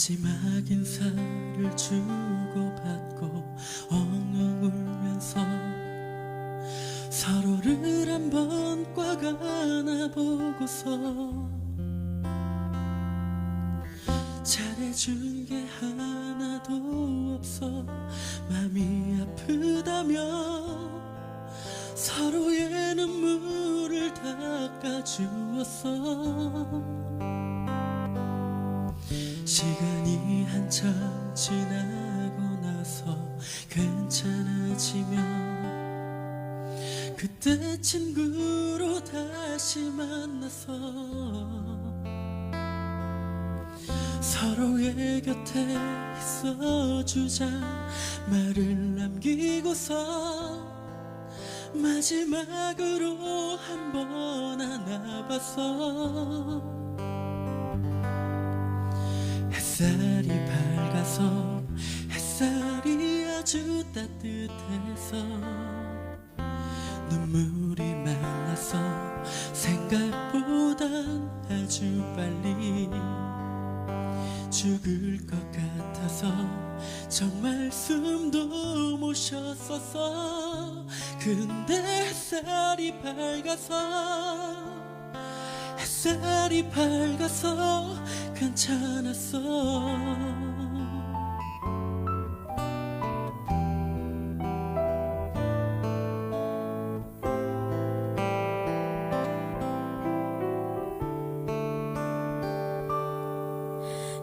마지막 인사를 주고받고 엉엉 울면서 서로를 한번 꽉 안아보고서 잘해준 게 하나도 없어. 마음이 아프다며 서로의 눈물을 닦아주었어. 시간 이 한참 지나고 나서 괜찮아지면 그때 친구로 다시 만나서 서로의 곁에 있어주자 말을 남기고서 마지막으로 한 번 안아봤어 햇살이 밝아서 햇살이 아주 따뜻해서 눈물이 말라서 생각보단 아주 빨리 죽을 것 같아서 정말 숨도 못 쉬었었어. 근데 햇살이 밝아서 햇살이 밝아서 괜찮았어.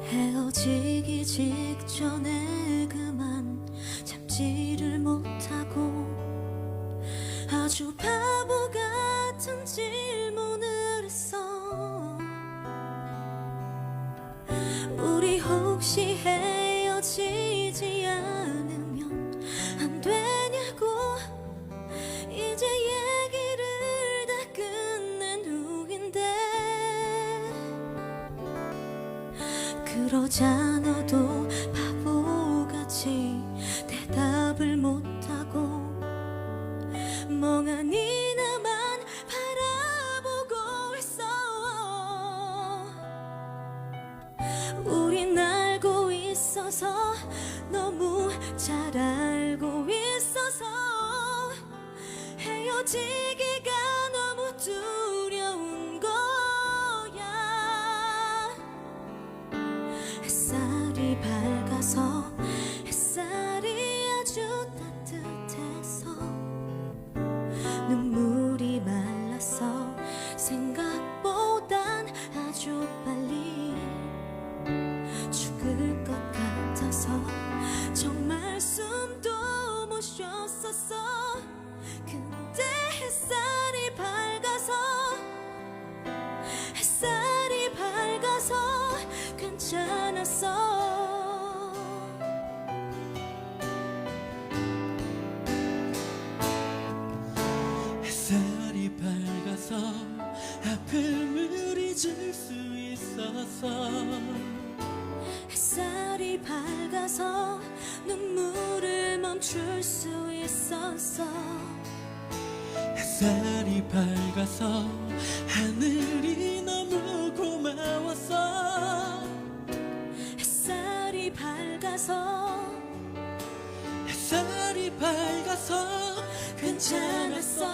헤어지기 직전에 그만 참지 그러자 너도 바보같이 대답을 못하고 멍하니 나만 바라보고 있어. 우린 알고 있어서 너무 잘 알고 있어서 헤어지기가 괜찮았어. 햇살이 밝아서 아픔을 잊을 수 있어서. 햇살이 밝아서 눈물을 멈출 수 있었어 햇살이 밝아서 하늘 햇살이 밝아서 괜찮았어